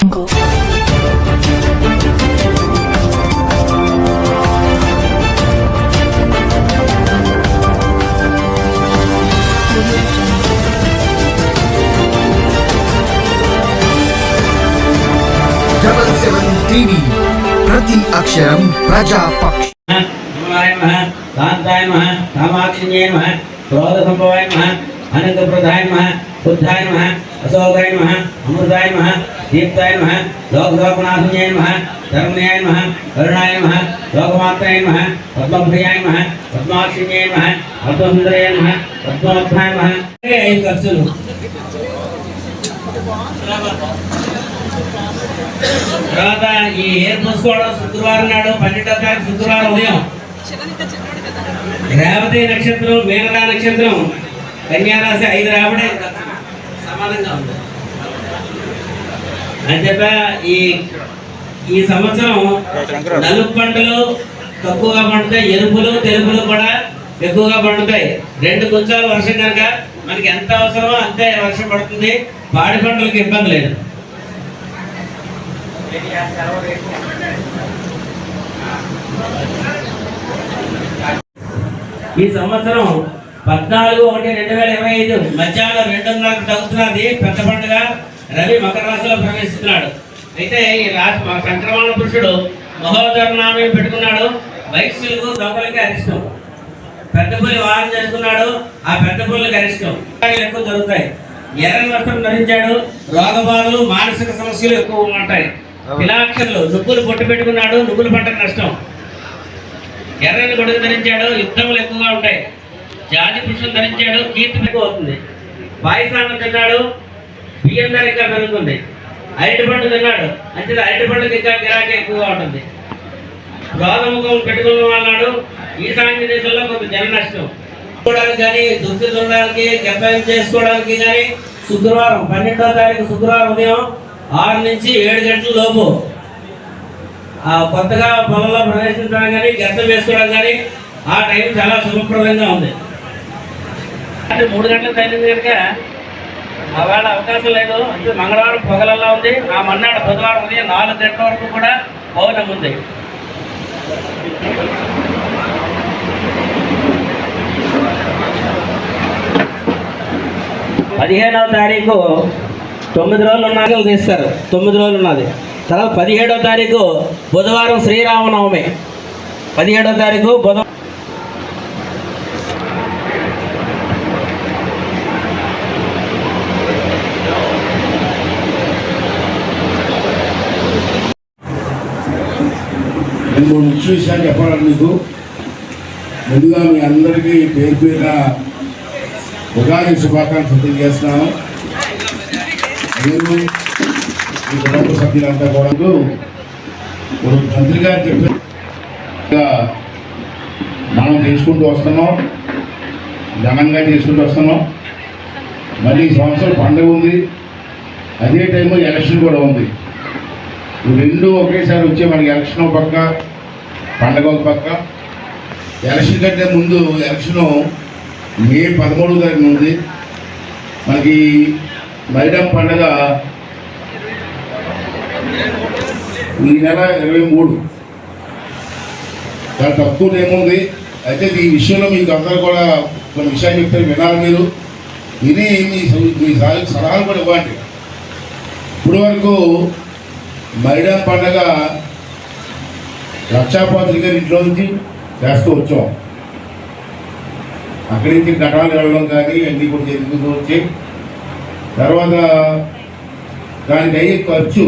Double seven TV प्रति अक्षरम प्रजा शांताय नमः कामाक्षिण्ये नमः क्रोध नमः अनंत नमः बुद्धाय नमः अशोकाय नमः अमृताय नमः దీప్తాయ నమః లోకలోకనాథన్యాయ నమః ధర్మయాయ నమః కరుణాయ నమః లోకమాత్రాయ నమః పద్మప్రియాయ నమః పద్మాక్షిణ్యాయ నమః పద్మసుందరాయ నమః పద్మవత్రాయ నమః ఐదు ఖర్చులు? తర్వాత ఈ హెయిర్ శుక్రవారం నాడు పన్నెండో తారీఖు శుక్రవారం ఉదయం. రేవతి నక్షత్రం మీనరా నక్షత్రం కన్యారాశి ఐదు రాబడే. సమానంగా ఉంది. అంచేత ఈ ఈ సంవత్సరం నలుపు పంటలు తక్కువగా పండుతాయి ఎరుపులు తెలుపులు కూడా ఎక్కువగా పండుతాయి. రెండు కొంచెం వర్షం కనుక మనకి ఎంత అవసరమో అంతే వర్షం పడుతుంది. పాడి పంటలకు ఇబ్బంది లేదు. ఈ సంవత్సరం పద్నాలుగు ఒకటి రెండు వేల ఇరవై ఐదు మధ్యాహ్నం రెండున్నరకు తగ్గుతున్నది. పెద్ద పండుగ. రవి మకర రాశిలో ప్రవేశిస్తున్నాడు. అయితే ఈ రాశి మా సంక్రమణ పురుషుడు మహోదరనామం పెట్టుకున్నాడు. వైశ్యులకు దొంగలకి అరిష్టం. పెద్ద పులి వారం చేసుకున్నాడు. ఆ పెద్ద పుల్లకి అరిష్టం. ఎక్కువ జరుగుతాయి. ఎర్ర వస్త్రం ధరించాడు. రోగబాధలు మానసిక సమస్యలు ఎక్కువ ఉంటాయి. పిలాక్షరులు నువ్వులు పొట్టు పెట్టుకున్నాడు. నువ్వులు పంట నష్టం. ఎర్రని గొడుగు ధరించాడు. యుద్ధములు ఎక్కువగా ఉంటాయి. జాతి పురుషులు ధరించాడు. కీర్తి ఎక్కువ అవుతుంది. పాయసాన్ని తిన్నాడు. బియ్యం ధర ఇంకా పెరుగుతుంది. అరటి పండు తిన్నాడు. అంటే అరటి పండుకి ఇంకా గిరాకీ ఎక్కువగా ఉంటుంది. రోగముఖం పెట్టుకున్న వాళ్ళాడు ఈశాన్య దేశంలో కొంత జన నష్టం. కానీ దుఃఖి దున్నడానికి గెబ్బం చేసుకోవడానికి కానీ శుక్రవారం పన్నెండో తారీఖు శుక్రవారం ఉదయం ఆరు నుంచి ఏడు గంటల లోపు కొత్తగా పొలంలో ప్రవేశించడం కానీ గద్దం వేసుకోవడం కానీ ఆ టైం చాలా శుభప్రదంగా ఉంది. అంటే మూడు గంటల టైం కనుక ఆవేళ అవకాశం లేదు. అంటే మంగళవారం పొగలల్లా ఉంది. ఆ మన్నాడు బుధవారం ఉదయం నాలుగు గంటల వరకు కూడా పౌర్ణమి ఉంది. పదిహేనవ తారీఖు తొమ్మిది రోజులు ఉన్నది తీస్తారు తొమ్మిది రోజులు ఉన్నది. తర్వాత పదిహేడవ తారీఖు బుధవారం శ్రీరామనవమి. పదిహేడవ తారీఖు బుధవారం నేను మూడు ముఖ్య విషయాలు చెప్పాలని మీకు. ముందుగా మీ అందరికీ పేరు పేరున ఉగాది శుభాకాంక్షలు తెలియజేస్తున్నాను. నేను మీ కుటుంబ సభ్యులంతా కూడా ఇప్పుడు మంత్రి గారు చెప్పిన మనం చేసుకుంటూ వస్తున్నాం. ఘనంగా చేసుకుంటూ వస్తున్నాం. మళ్ళీ ఈ సంవత్సరం పండుగ ఉంది. అదే టైంలో ఎలక్షన్ కూడా ఉంది. రెండు ఒకేసారి వచ్చే మనకి ఎలక్షన్ పక్క. పండగ పక్క ఎలక్షన్ కంటే ముందు ఎలక్షన్ మే పదమూడవ తారీఖున ఉంది మనకి మైడం పండగ ఈ నెల ఇరవై మూడు. చాలా తక్కువ ఏముంది అయితే ఈ విషయంలో మీకు అందరూ కూడా కొన్ని విషయాలు చెప్తే వినాలి మీరు. విని మీ మీ సలహాలు కూడా ఇవ్వండి. ఇప్పుడు వరకు మైదాన్ పండగ లక్షాపాత్రి గారి ఇంట్లో నుంచి చేస్తూ వచ్చాం. అక్కడి నుంచి ఘటాలు వెళ్ళడం కానీ అన్నీ కూడా జరుగుతూ వచ్చి తర్వాత దానికి అయ్యే ఖర్చు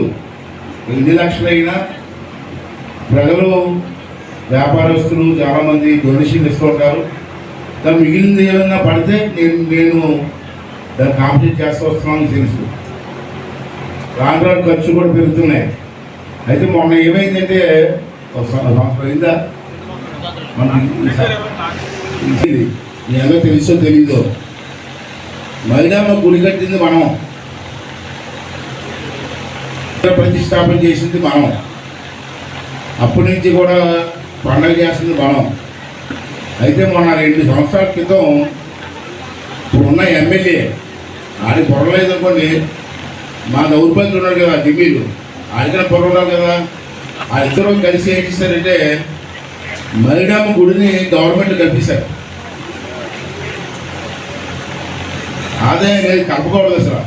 ఎన్ని లక్షలైనా ప్రజలు వ్యాపారస్తులు చాలామంది డొనేషన్ ఇస్తుంటారు దాని మిగిలింది ఏమన్నా పడితే నేను నేను దాన్ని కాంప్లీట్ చేస్తూ వస్తున్నాను తెలుసు. రాను రాను ఖర్చు కూడా పెరుగుతున్నాయి. అయితే మొన్న ఏమైందంటే ఒక మనకి మీ తెలుసో తెలీదో? మైదామ గుడి కట్టింది మనం. ప్రతిష్టాపన చేసింది మనం. అప్పటి నుంచి కూడా పండగ చేస్తుంది మనం. అయితే మొన్న రెండు సంవత్సరాల క్రితం ఇప్పుడు ఉన్న ఎమ్మెల్యే ఆడి పొరలేదు అనుకోండి మా దౌర్పంతులు ఉన్నారు కదా ఢిల్లీలో ఆడికైనా పొరవడాలి కదా? ఆ ఇద్దరు కలిసి ఏం చేశారంటే మరిడమ్మ గుడిని గవర్నమెంట్ కల్పిస్తారు ఆదాయం అనేది కలపకూడదు అసలు.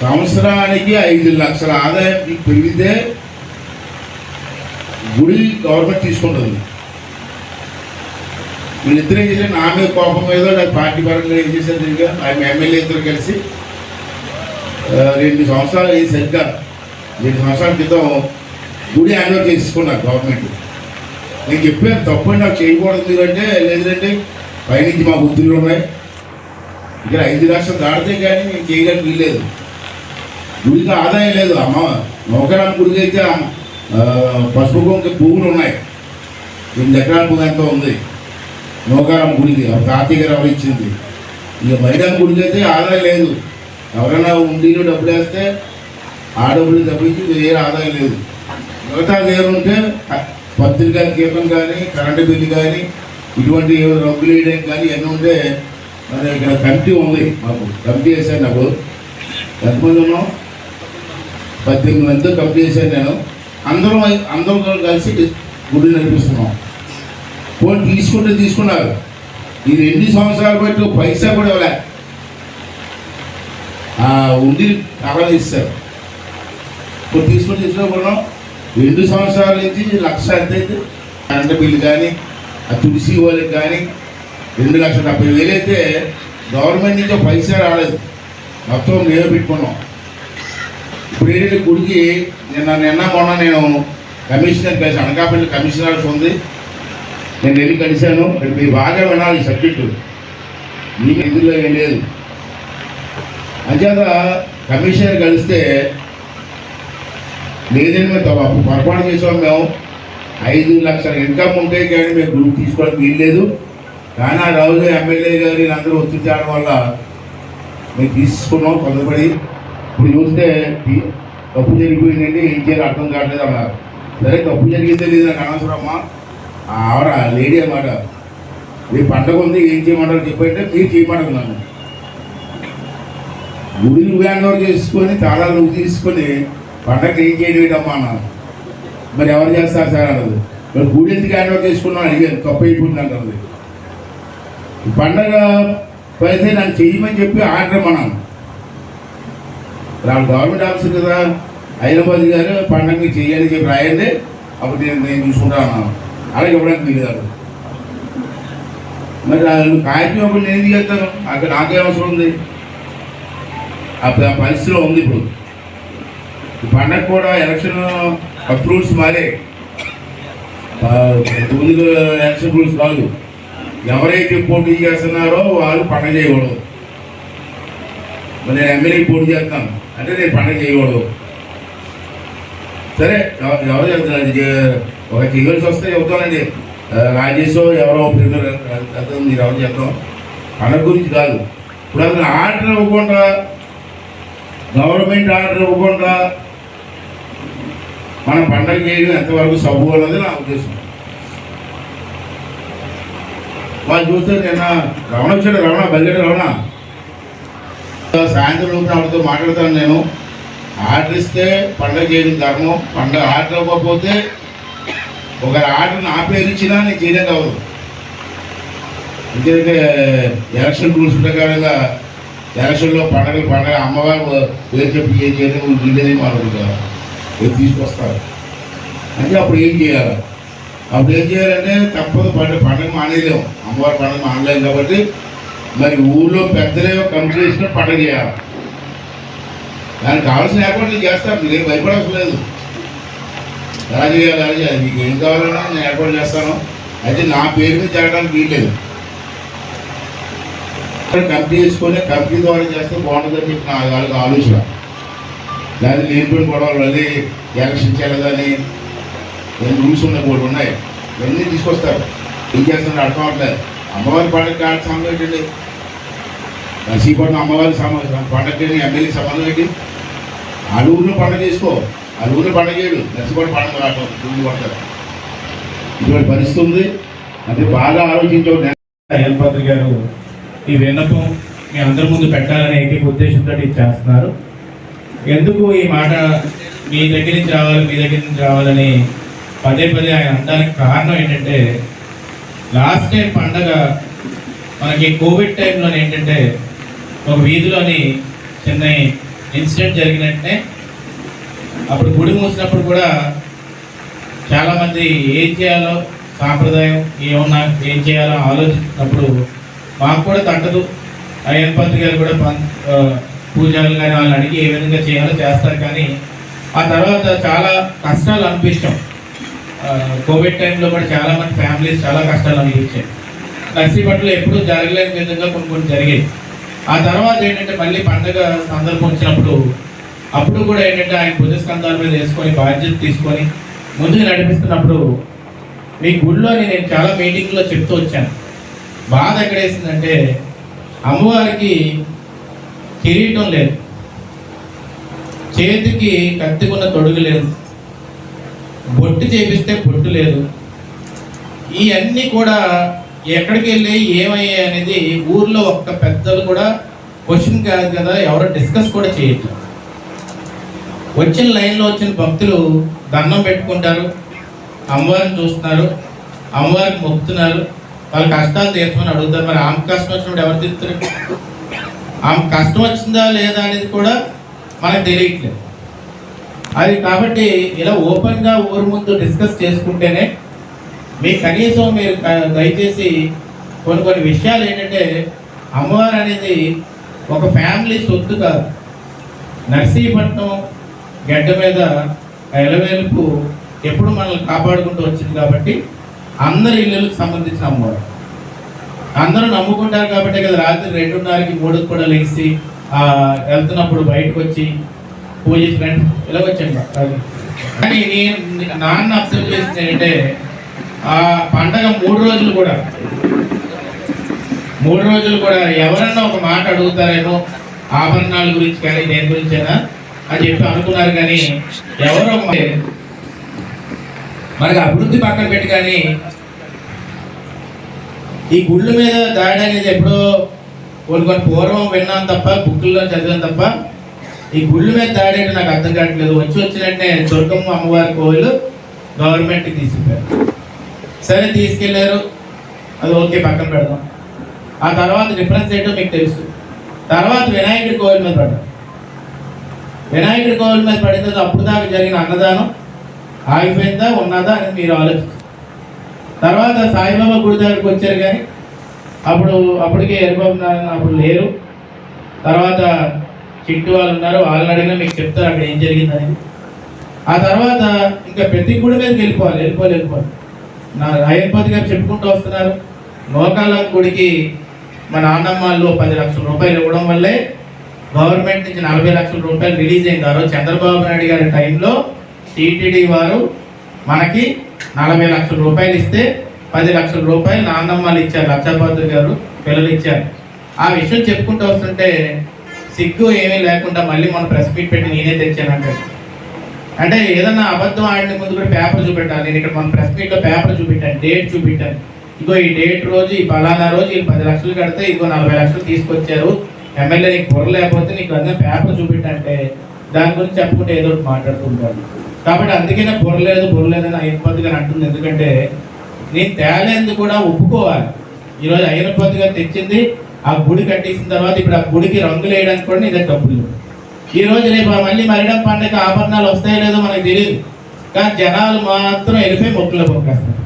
సంవత్సరానికి ఐదు లక్షల ఆదాయం మీకు పెరిగితే గుడి గవర్నమెంట్ తీసుకుంటుంది. వీళ్ళిద్దరు ఏం చేశారు నా మీద కోపం మీద నాకు పార్టీ పరంగా ఏం చేశారు ఇంకా ఆయన ఎమ్మెల్యే ఇద్దరు కలిసి రెండు సంవత్సరాలు అయ్యి సరిగ్గా రెండు సంవత్సరాల క్రితం గుడి హ్యాండ్ ఓవర్ చేసుకున్నారు గవర్నమెంట్ నేను చెప్పాను తప్పని నాకు చేయకూడదు మీరంటే లేదంటే పైనుంచి మా బుద్ధులు ఉన్నాయి. ఇక్కడ ఐదు లక్షలు దాటితే కానీ నేను చేయడానికి వీల్లేదు గుడికి ఆదాయం లేదు. అమ్మ నౌకరామ గుడికి అయితే పసుపు కొంక పువ్వులు ఉన్నాయి. ఎనిమిది ఎకరాల పువ్వు ఎంతో ఉంది. నౌకరామ గుడికి ఆ తాతయ్య గారు ఇచ్చింది. ఇక మైదాన గుడికి అయితే ఆదాయం లేదు. ఎవరైనా ఉండిలో డబ్బులు వేస్తే ఆ డబ్బులు తప్పించి వేరే ఆదాయం లేదు. మిగతా వేరు ఉంటే పత్రికల కీపం కానీ కరెంటు బిల్లు కానీ ఇటువంటి రబ్బులు వేయడం కానీ ఇవన్నీ ఉంటే మరి ఇక్కడ కమిటీ ఉంది మాకు. కమిటీ వేశాను నాకు. ఎంతమంది ఉన్నాం పద్దెనిమిది మందితో కమిటీ చేశాను నేను. అందరం అందరం కలిసి గుడి నడిపిస్తున్నాం. ఫోన్ తీసుకుంటే తీసుకున్నారు. ఇది ఎన్ని సంవత్సరాలు బట్టి పైసా కూడా ఇవ్వలే. ఉండి కవర్ ఇస్తారు. ఇప్పుడు తీసుకొని తీసుకున్నాం రెండు సంవత్సరాల నుంచి లక్ష ఎంత అయితే కరెంటు బిల్లు కానీ ఆ తులసి వాళ్ళకి కానీ రెండు లక్షల డెబ్బై వేలు అయితే గవర్నమెంట్ నుంచి పైసా రాలేదు. మొత్తం మేమే పెట్టుకున్నాం. ఇప్పుడు ఏంటంటే గుడికి నిన్న నిన్న మొన్న నేను కమిషనర్ కలిసి అనకాపల్లి కమిషనర్స్ ఉంది. నేను వెళ్ళి కలిశాను. ఇక్కడ మీరు బాగా వినాలి ఈ సబ్జెక్టు. మీకు ఇందులో ఏం లేదు. అంచేత కమిషనర్ కలిస్తే లేదని మేము తప్ప పొరపాటు చేసాం మేము. ఐదు లక్షల ఇన్కమ్ ఉంటే కానీ మేము గ్రూప్ తీసుకోవడానికి వీల్లేదు కానీ ఆ రోజు ఎమ్మెల్యే గారు వీళ్ళందరూ ఒత్తిడి వల్ల మేము తీసుకున్నాం కొంతపడి. ఇప్పుడు చూస్తే తప్పు జరిగిపోయిందండి ఏం చేయాలి అర్థం కావట్లేదు అన్నారు సరే తప్పు జరిగిందే లేదు నాకు అనవసరమ్మా ఆవిడ లేడీ అన్నమాట. రేపు పండగ ఉంది ఏం చేయమంటారు చెప్పంటే మీరు చేయమంటున్నాను గుడి నువ్వు హ్యాండ్ చేసుకొని తాళాలు నువ్వు తీసుకొని పంట ఏం చేయలేదమ్మా అన్నారు మరి ఎవరు చేస్తారు సార్ అన్నది. మరి గుడి ఎందుకు హ్యాండ్ ఓవర్ చేసుకున్నాను అడిగాను అయిపోయింది అంటుంది పండగ పైసే నాకు చెయ్యమని చెప్పి ఆర్డర్ మనం. నాకు గవర్నమెంట్ ఆఫీసర్ కదా. హైదరాబాద్ గారు పండగని చేయాలని చెప్పి రాయండి. అప్పుడు నేను నేను చూసుకుంటా అన్నాను అలాగే ఇవ్వడానికి వీలుగారు మరి వాళ్ళు కాగితం అప్పుడు నేను చేస్తాను? అక్కడ నాకే అవసరం ఉంది. ఆ పరిస్థితిలో ఉంది ఇప్పుడు. పండగ కూడా ఎలక్షన్ రూల్స్ మారే. ముందు ఎలక్షన్ రూల్స్ కాదు. ఎవరైతే పోటీ చేస్తున్నారో వాళ్ళు పండగ చేయకూడదు. నేను ఎమ్మెల్యే పోటీ చేస్తాను. అంటే నేను పండగ చేయకూడదు. సరే ఎవరు చేస్తారు? ఒక చేయవలసి వస్తే చెబుతానండి ఆ, రాజేష్ ఎవరో ప్రిపేర్ మీరు ఎవరు చేద్దాం పండగ గురించి కాదు. ఇప్పుడు అసలు ఆర్డర్ ఇవ్వకుండా గవర్నమెంట్ ఆర్డర్ ఇవ్వకుండా మనం పండగ చేయడం ఎంతవరకు సబ్బు అన్నది నా ఉద్దేశం. వాళ్ళు చూస్తే నిన్న రమణ వచ్చాడు రమణ బలిగడ రమణ. సాయంత్రం లోపు ఆవిడతో మాట్లాడతాను నేను. ఆర్డర్ ఇస్తే పండగ చేయడం ధర్మం పండగ ఆర్డర్ ఇవ్వకపోతే ఒక ఆర్డర్ నా పేరు ఇచ్చినా నేను చేయడం కావదు ఎందుకంటే ఎలక్షన్ రూల్స్ ప్రకారంగా ఎలక్షన్లో పండగలు పండగ అమ్మవారు పేరు చెప్పి ఏం చేయడం వీళ్ళేది మాట్లాడుతారు ఇది తీసుకొస్తారు. అంటే అప్పుడు ఏం చేయాలి? అప్పుడు ఏం చేయాలంటే తప్పదు పండుగ పండుగ మానేయలేము అమ్మవారి పండుగ మానలేము కాబట్టి మరి ఊళ్ళో పెద్దలే కమిటీ చేసిన పండుగ చేయాలి. దానికి కావాల్సిన ఏర్పాట్లు చేస్తారు మీరు ఏం భయపడవలసిన లేదు. ఎలా చేయాలి ఎలా చేయాలి? మీకు ఏం కావాలన్నా నేను ఏర్పాటు చేస్తాను. అయితే నా పేరు మీద జరగడానికి వీల్లేదు. కంపెనీ చేసుకొని కంపెనీ ద్వారా చేస్తే బాగుంటుందని చెప్పి నా వాళ్ళకి ఆలోచన. దాన్ని లేనిపోయిన గొడవలు మళ్ళీ ఎలక్షన్ చేయాలని ఏం రూల్స్ ఉన్నాయి కూడా ఉన్నాయి. ఇవన్నీ తీసుకొస్తారు. ఏం చేస్తున్నారు అర్థం అవట్లేదు. అమ్మవారి పండుగ కాడ సంబంధం ఏంటండి? నర్సీపట్నం అమ్మవారి సంబంధం పండగ ఎమ్మెల్యే సంబంధం ఏంటి? ఊరిలో పండగ చేసుకో. ఆలు ఊరిలో పండగ చేయడు. నర్సీపట్నం పండగ రావటం ముందు పడతారు ఇటువంటి పరిస్థితి ఉంది. అంటే బాగా ఆలోచించండి అయ్యన్పాత్రి గారు ఈ విన్నపం మీ అందరి ముందు పెట్టాలనే ఏకైక ఉద్దేశంతో ఇది చేస్తున్నారు. ఎందుకు ఈ మాట మీ దగ్గర నుంచి రావాలి మీ దగ్గర నుంచి రావాలని పదే పదే ఆయన అనడానికి కారణం ఏంటంటే లాస్ట్ టైం పండగ మనకి కోవిడ్ టైంలో ఏంటంటే ఒక వీధిలోని చిన్న ఇన్సిడెంట్ జరిగినట్టే అప్పుడు గుడి మూసినప్పుడు కూడా చాలామంది ఏం చేయాలో సాంప్రదాయం ఏమన్నా ఏం చేయాలో ఆలోచించినప్పుడు మాకు కూడా తట్టదు. అయ్యన్ పంత్ గారు కూడా పూజలు కానీ వాళ్ళని అడిగి ఏ విధంగా చేయాలో చేస్తారు కానీ ఆ తర్వాత చాలా కష్టాలు అనిపించాం. కోవిడ్ టైంలో కూడా చాలా మంది ఫ్యామిలీస్ చాలా కష్టాలు అనిపించాయి. నర్సీపట్లో ఎప్పుడూ జరగలేని విధంగా కొన్ని కొన్ని జరిగాయి. ఆ తర్వాత ఏంటంటే మళ్ళీ పండగ సందర్భం వచ్చినప్పుడు అప్పుడు కూడా ఏంటంటే ఆయన భుజస్కంధాల మీద వేసుకొని బాధ్యత తీసుకొని ముందుకు నడిపిస్తున్నప్పుడు మీ గుడిలోని నేను చాలా మీటింగ్లో చెప్తూ వచ్చాను. బాధ ఎక్కడ వేసిందంటే అమ్మవారికి కిరీటం లేదు. చేతికి కత్తికున్న తొడుగు లేదు. బొట్టు చేపిస్తే బొట్టు లేదు. ఇవన్నీ కూడా ఎక్కడికి వెళ్ళి ఏమయ్యాయి అనేది ఊర్లో ఒక్క పెద్దలు కూడా క్వశ్చన్ కాదు కదా ఎవరో డిస్కస్ కూడా చేయట్లేదు. వచ్చిన లైన్లో వచ్చిన భక్తులు దండం పెట్టుకుంటారు అమ్మవారిని చూస్తున్నారు అమ్మవారిని మొక్కుతున్నారు వాళ్ళ కష్టాలు తీర్చమని అడుగుతారు. మరి ఆమె కష్టం వచ్చినప్పుడు ఎవరు తీరుతారు ఆమె కష్టం వచ్చిందా లేదా అనేది కూడా మనకు తెలియట్లేదు. అది కాబట్టి ఇలా ఓపెన్గా ఊరు ముందు డిస్కస్ చేసుకుంటేనే మీ కనీసం మీరు దయచేసి కొన్ని కొన్ని విషయాలు ఏంటంటే అమ్మవారు అనేది ఒక ఫ్యామిలీ సొత్తు కాదు. నర్సీపట్నం గడ్డ మీద ఎలవేలుపు ఎప్పుడు మనల్ని కాపాడుకుంటూ వచ్చింది కాబట్టి అందరి ఇళ్ళకి సంబంధించిన అమ్మవారు. అందరూ నమ్ముకుంటారు కాబట్టి కదా రాత్రి రెండున్నరకి మూడుకి కూడా లేచి ఆ, వెళ్తున్నప్పుడు బయటకు వచ్చి పూజ ఫ్రెండ్స్ ఇలా వచ్చాను. కానీ నేను నాన్న అబ్జర్వ్ చేసింది ఏంటంటే ఆ పండగ మూడు రోజులు కూడా మూడు రోజులు కూడా ఎవరన్నా ఒక మాట అడుగుతారేమో ఆభరణాల గురించి కానీ దేని గురించైనా అని చెప్పి అనుకున్నారు కానీ ఎవరో ఒక మనకి అభివృద్ధి పక్కన పెట్టి కానీ ఈ గుళ్ళు మీద దాడి అనేది ఎప్పుడో కొన్ని కొన్ని పూర్వం విన్నాను తప్ప బుక్కుల్లో చదివాను తప్ప ఈ గుళ్ళు మీద దాడి అంటే నాకు అర్థం కావట్లేదు. వచ్చి వచ్చినట్టే దుర్గమ్మ అమ్మవారి కోవిలు గవర్నమెంట్కి తీసుకెళ్ళారు. సరే తీసుకెళ్ళారు అది ఓకే పక్కన పెడదాం. ఆ తర్వాత డిఫరెన్స్ ఏంటో మీకు తెలుసు. తర్వాత వినాయకుడి కోవిల మీద పడ్డాం. వినాయకుడి కోవిల మీద పడిన అప్పుడు దాకా జరిగిన అన్నదానం ఆగిపోయిందా ఉన్నదా అని మీరు ఆలోచించారు తర్వాత సాయిబాబా గుడి దగ్గరికి వచ్చారు కానీ అప్పుడు అప్పటికే హరిబాబు నారాయణ అప్పుడు లేరు. తర్వాత చిట్టు వాళ్ళు ఉన్నారు. వాళ్ళని అడిగినా మీకు చెప్తారు అక్కడ ఏం జరిగిందని. ఆ తర్వాత ఇంకా ప్రతి గుడి మీదకి వెళ్ళిపోవాలి వెళ్ళిపోవాలి వెళ్ళిపోవాలి. నా అయ్యపతి గారు చెప్పుకుంటూ వస్తున్నారు. నోకాలం గుడికి మా నాన్నమ్మలో పది లక్షల రూపాయలు ఇవ్వడం వల్లే గవర్నమెంట్ నుంచి నలభై లక్షల రూపాయలు రిలీజ్ అయింది. ఆ రోజు చంద్రబాబు నాయుడు గారి టైంలో టీటీడీ వారు మనకి నలభై లక్షల రూపాయలు ఇస్తే పది లక్షల రూపాయలు నాన్నమ్మలు ఇచ్చారు లక్షాపాత్రి గారు పిల్లలు ఇచ్చారు. ఆ విషయం చెప్పుకుంటూ వస్తుంటే సిగ్గు ఏమీ లేకుండా మళ్ళీ మనం ప్రెస్ మీట్ పెట్టి నేనే తెచ్చానంటే. అంటే ఏదన్నా అబద్ధం ఆడిన ముందు కూడా పేపర్ చూపెట్టాలి. నేను ఇక్కడ మన ప్రెస్ మీట్లో పేపర్ చూపెట్టాను డేట్ చూపెట్టాను. ఇగో ఈ డేట్ రోజు ఈ ఫలానా రోజు ఈ పది లక్షలు కడితే ఇగో నలభై లక్షలు తీసుకొచ్చారు. ఎమ్మెల్యే నీకు బుర్ర లేకపోతే నీకు అన్నీ పేపర్ చూపెట్టంటే దాని గురించి చెప్పుకుంటే ఏదో ఒకటి మాట్లాడుతుంటారు కాబట్టి అందుకనే బుర్ర లేదు అని లేదని గారు అంటుంది. ఎందుకంటే నేను తేలేందుకు కూడా ఒప్పుకోవాలి. ఈరోజు అయ్యనపతి గారు తెచ్చింది ఆ గుడి కట్టేసిన తర్వాత ఇప్పుడు ఆ గుడికి రంగులు వేయడానికి కూడా ఇదే డబ్బులు. ఈ రోజు రేపు మళ్ళీ మరిడం పండుగ ఆభరణాలు వస్తాయో లేదో మనకు తెలియదు. కానీ జనాలు మాత్రం వెళ్ళిపోయి మొక్కులు పొక్కేస్తారు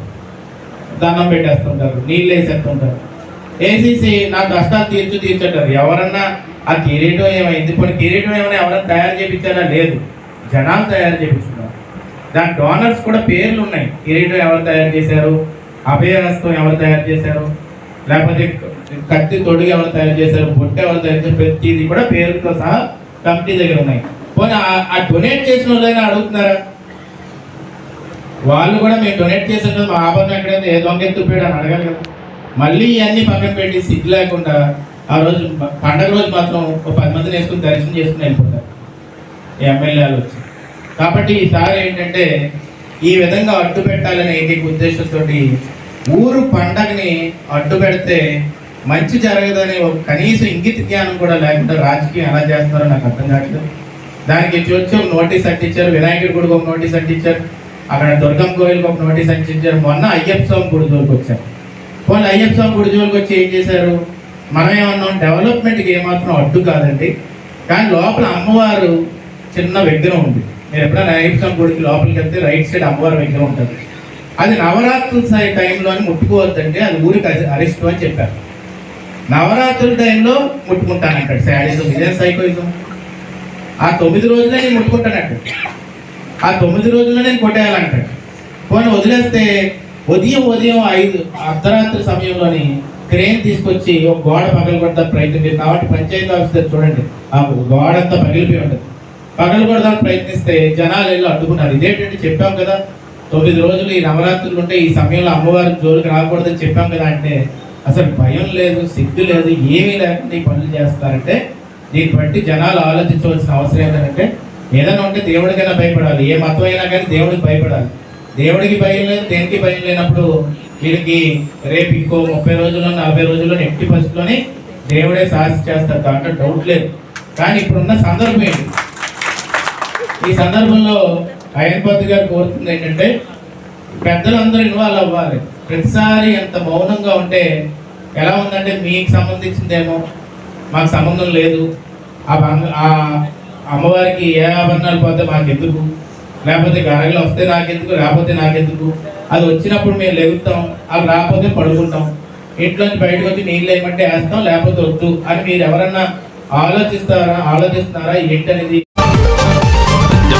దండం పెట్టేస్తుంటారు నీళ్ళు వేసేస్తుంటారు. వేసేసి నా కష్టాలు తీర్చు తీర్చుంటారు ఎవరన్నా ఆ కిరీటం ఏమైంది? ఇప్పుడు కిరీటం ఏమైనా ఎవరైనా తయారు చేయించారా లేదు. జనాలు తయారు చేయించుకున్నారు దాని డోనర్స్ కూడా పేర్లు ఉన్నాయి. కిరీటం ఎవరు తయారు చేశారు? అభయహస్తం ఎవరు తయారు చేశారు? లేకపోతే కత్తి తొడుగు ఎవరు తయారు చేశారు? బొట్టు ఎవరు తయారు చేశారు? ప్రతిది కూడా పేరుతో సహా కమిటీ దగ్గర ఉన్నాయి. పోనీ ఆ- డొనేట్ చేసిన వాళ్ళైనా అడుగుతున్నారా? వాళ్ళు కూడా మేము డొనేట్ చేసిన మా ఆభరణం ఎక్కడైతే ఏ దొంగ ఎత్తుపోయాడు అని అడగాలి కదా. మళ్ళీ ఇవన్నీ పక్కన పెట్టి సిగ్గు లేకుండా ఆ రోజు పండగ రోజు మాత్రం ఒక పది మందిని వేసుకుని దర్శనం చేసుకుని వెళ్ళిపోతారు. ఎమ్మెల్యేలు వచ్చారు. కాబట్టి ఈసారి ఏంటంటే ఈ విధంగా అడ్డు పెట్టాలనే ఏకైక ఉద్దేశంతో ఊరు పండగని అడ్డు పెడితే మంచి జరగదనే ఒక కనీసం ఇంగిత జ్ఞానం కూడా లేకుండా రాజకీయం ఎలా చేస్తున్నారో నాకు అర్థం కావట్లేదు. దానికి చూచాం నోటీస్ అంటించారు వినాయకుడి గుడికి ఒక నోటీస్ అంటించారు అక్కడ దుర్గం కోయిల్కి ఒక నోటీస్ అంటించారు మొన్న అయ్యప్ప స్వామి గుడి జోలికి వచ్చారు. వాళ్ళు అయ్యప్ప స్వామి గుడి జోలికి వచ్చి ఏం చేశారు? మనం ఏమన్నాం డెవలప్మెంట్కి ఏమాత్రం అడ్డు కాదండి. కానీ లోపల అమ్మవారు చిన్న విగ్రహం ఉంది. మీరు ఎప్పుడైనా అయ్యప్ప గుడికి లోపలికి వెళ్తే రైట్ సైడ్ అమ్మవారి విగ్రహం ఉంటుంది. అది నవరాత్రుల సాయి టైంలో ముట్టుకోవద్దంటే అది ఊరికి అరిష్టం అని చెప్పారు. నవరాత్రుల టైంలో ముట్టుకుంటానంటాడు. శాడిజం ఇదే సైకోయిజం ఆ తొమ్మిది రోజులే నేను ముట్టుకుంటానంట ఆ తొమ్మిది రోజుల్లో నేను కొట్టేయాలంటాడు. పోనీ వదిలేస్తే ఉదయం ఉదయం ఐదు అర్ధరాత్రి సమయంలోని క్రేన్ తీసుకొచ్చి ఒక గోడ పగలగొడతా ప్రయత్నం మీరు కాబట్టి పంచాయతీ ఆఫీసర్ చూడండి. ఆ గోడ అంతా పగిలిపోయి ఉంటుంది. పగలగొడదానికి ప్రయత్నిస్తే జనాలు వెళ్ళి అడ్డుకున్నారు. ఇదేంటంటే చెప్పాం కదా తొమ్మిది రోజులు ఈ నవరాత్రులు ఉంటే ఈ సమయంలో అమ్మవారి జోలికి రాకూడదని చెప్పాం కదా అంటే అసలు భయం లేదు సిగ్గు లేదు ఏమీ లేకుండా ఈ పనులు చేస్తారంటే దీన్ని బట్టి జనాలు ఆలోచించవలసిన అవసరం ఏంటంటే ఏదైనా ఉంటే దేవుడికైనా భయపడాలి. ఏ మతం అయినా కానీ దేవుడికి భయపడాలి. దేవుడికి భయం లేదు దేనికి భయం లేనప్పుడు వీరికి రేపు ఇంకో ముప్పై రోజుల్లో నలభై రోజుల్లో ఎట్టి పరిస్థితిలోని దేవుడే సాహసి చేస్తారు దాంట్లో డౌట్ లేదు. కానీ ఇప్పుడున్న సందర్భం ఏంటి? ఈ సందర్భంలో అయ్యన్పతి గారు కోరుతుంది ఏంటంటే పెద్దలందరూ ఇన్వాల్వ్ అవ్వాలి. ప్రతిసారి ఎంత మౌనంగా ఉంటే ఎలా ఉందంటే మీకు సంబంధించిందేమో మాకు సంబంధం లేదు. ఆ బంగ ఆ అమ్మవారికి ఏ ఆభరణాలు పోతే మాకెందుకు? లేకపోతే గరగలు వస్తే నాకెందుకు? లేకపోతే నాకెందుకు? అది వచ్చినప్పుడు మేము లెగుతాం అవి రాకపోతే పడుకుంటాం. ఇంట్లోంచి బయటకు వచ్చి నీళ్ళు వేయమంటే వేస్తాం లేకపోతే వద్దు అని మీరు ఎవరన్నా ఆలోచిస్తారా ఆలోచిస్తున్నారా ఏంటనేది?